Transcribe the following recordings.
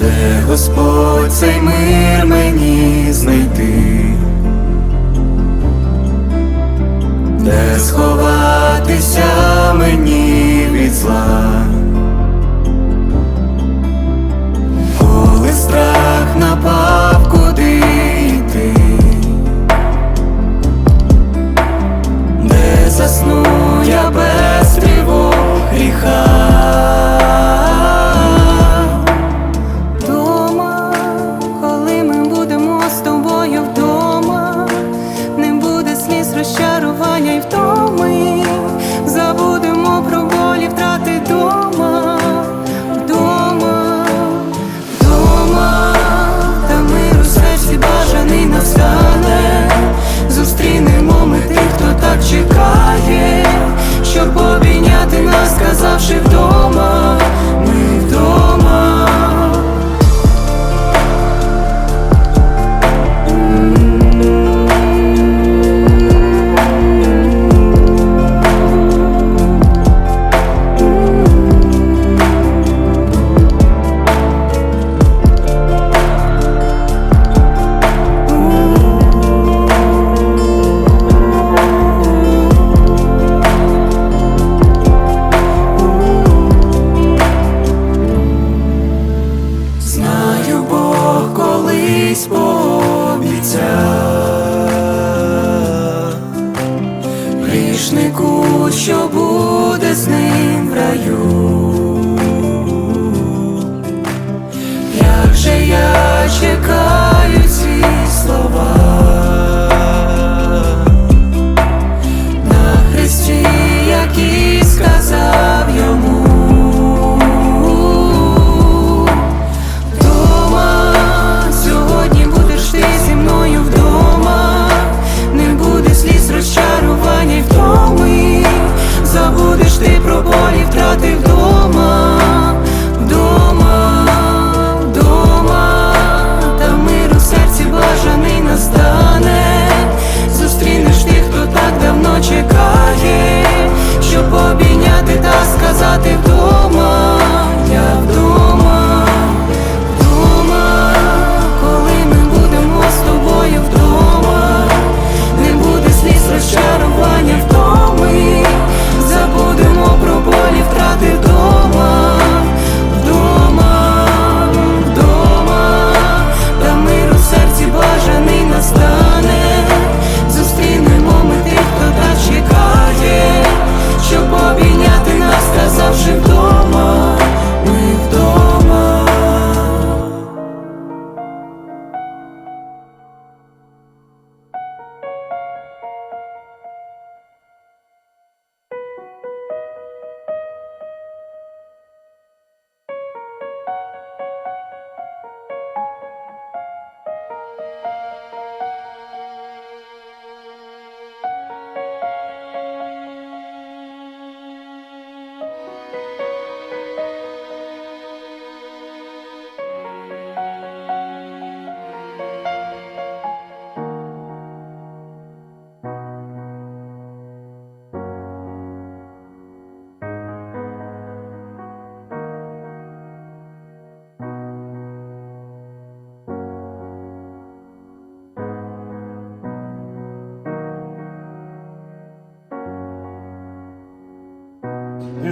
де Господь цей мир розчарування й втоми, забудемо про болі втрати дома, вдома, вдома, та мир у серці бажаний настане, зустрінемо ми тих, хто так чекає, колись пообіцяв грішнику, що буде з ним в раю. Так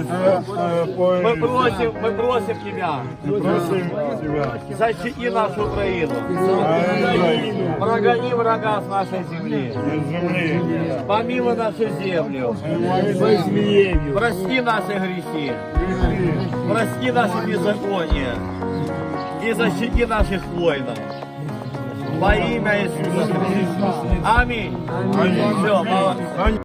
Мы просим, мы просим Тебя, Просим тебя, защити нашу Украину. Прогони врага с нашей земли, Помилуй нашу землю. Прости наши грехи. Прости наши беззакония. И защити наших воинов. Во имя Иисуса Христа. Аминь. Аминь. Все, молодцы.